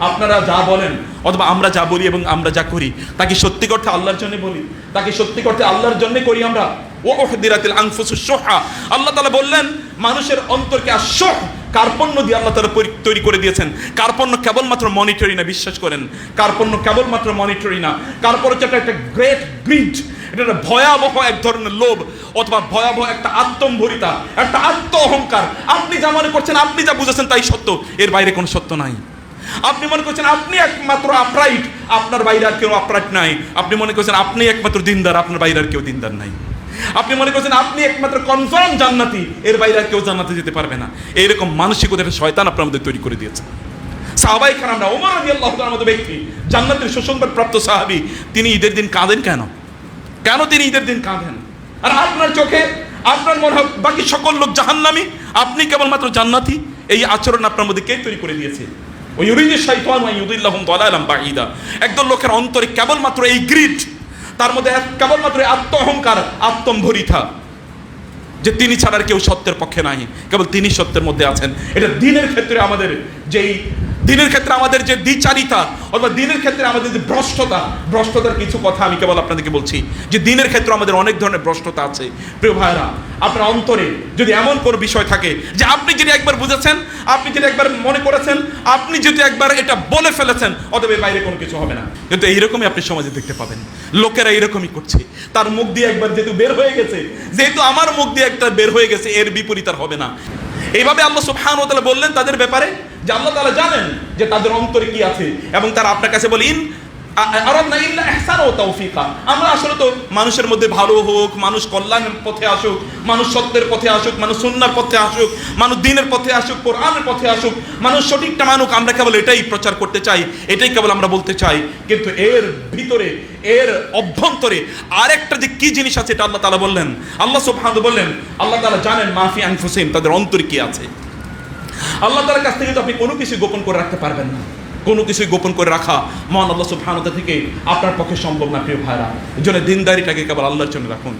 আপনারা যা বলেন, অথবা আমরা যা বলি এবং আমরা যা করি তাকে সত্যি করতে আল্লাহর জন্য বলি? তাকে সত্যি করতে আল্লাহর জন্য করি আমরা? ও ওহদিরাতিল আনফুসু সোহা আল্লাহ তাআলা বললেন, মানুষের অন্তরকে আশোহ কার্পণ্য দিয়ে আল্লাহ তারা তৈরি করে দিয়েছেন। কার্পণ্য কেবলমাত্র মনিটরি না, বিশ্বাস করেন। কার্পণ্য কেবলমাত্র মনিটরি না। কার্পণ্য হচ্ছে একটা- একটা গ্রেট গ্রিড এটা একটা ভয়াবহ এক ধরনের লোভ, অথবা ভয়াবহ একটা আত্মম্ভরিতা, একটা আত্ম অহংকার আপনি যা মনে করছেন, আপনি যা বুঝেছেন তাই সত্য। এর বাইরে কোনো সত্য নাই। আপনি মনে করছেন আপনি একমাত্র আপরাইট আপনার বাইরে আর কেউ আপরাইট নাই। আপনি মনে করছেন আপনি একমাত্র দিনদার, আপনার বাইরে আর কেউ দিনদার নাই। আপনি মনে করছেন আপনি একমাত্র কনফার্ম জান্নাতি, এর বাইরে আর কেউ জান্নাতে যেতে পারবে না। এইরকম মানসিকতা একটা শয়তান আপনার মধ্যে তৈরি করে দিয়েছে। সাহাবাই খারামরা ওমর রাজি আল্লাহ মতো ব্যক্তি, জান্নাতের সুসংবাদ প্রাপ্ত সাহাবি, তিনি ঈদের দিন কাঁদেন কেন? কেন তিনি ঈদের দিন কাঁদেন? আর আপনার চোখে, আপনার মনে হয় বাকি সকল লোক জাহান্নামি, আপনি কেবলমাত্র জান্নাতি? এই আচরণ আপনার মধ্যে কে তৈরি করে দিয়েছে? একদল লোকের অন্তরে কেবলমাত্র এই গ্রিড, তার মধ্যে কেবলমাত্র আত্ম অহংকার আত্মম্ভরিতা, যে তিনি ছাড়া আর কেউ সত্যের পক্ষে নাই, কেবল তিনি সত্যের মধ্যে আছেন। এটা দিনের ক্ষেত্রে আমাদের যেই দিনের ক্ষেত্রে আমাদের যে দ্বিচারিতা, অথবা দিনের ক্ষেত্রে আমাদের যে ভ্রষ্টতা, ভ্রষ্টতার কিছু কথা আমি কেবল আপনাদেরকে বলছি, যে দিনের ক্ষেত্রে আমাদের অনেক ধরনের ভ্রষ্টতা আছে। প্রিয় ভাইরা আপনার অন্তরে যদি এমন কোনো বিষয় থাকে যে আপনি যদি একবার বুঝেছেন, আপনি যদি একবার মনে করেছেন, আপনি যদি একবার এটা বলে ফেলেছেন, অতএব এর বাইরে কোনো কিছু হবে না। কিন্তু এইরকমই আপনি সমাজে দেখতে পাবেন। লোকেরা এইরকমই করছে। তার মুখ দিয়ে একবার যেহেতু বের হয়ে গেছে, যেহেতু আমার মুখ দিয়ে একটা বের হয়ে গেছে, এর বিপরীত আর হবে না। এইভাবে আল্লাহ সুবহানাহু ওয়া তাআলা বললেন তাদের ব্যাপারে যে আল্লাহ তাআলা জানেন যে তাদের অন্তরে কি আছে এবং তারা আপনার কাছে বলে, ইন আমরা আসলে তো মানুষের মধ্যে ভালো হোক, মানুষ কল্যাণের পথে আসুক, মানুষ সত্যের পথে আসুক, মানুষ পথে আসুক, মানুষ দিনের পথে আসুক, কোরআনের পথে আসুক, মানুষ সঠিকটা মানুক, আমরা কেবল এটাই প্রচার করতে চাই, এটাই কেবল আমরা বলতে চাই। কিন্তু এর ভিতরে, এর অভ্যন্তরে আরেকটা যে কি জিনিস আছে, এটা আল্লাহ তালা বললেন। আল্লাহ সুবহানাহু বললেন, আল্লাহ তালা জানেন, মাফি আনফুসিহিম, তাদের অন্তরে কি আছে। আল্লাহ তাআলার কাছ থেকে তো আপনি কোনো কিছু গোপন করে রাখতে পারবেন না। কোনো কিছুই গোপন করে রাখা মহান আল্লাহ সুফানতা থেকে আপনার পক্ষে সম্ভব না, প্রিয় ভাইরা। এই জন্য দিনদারিটাকে কেবল আল্লাহর জন্য রাখুন।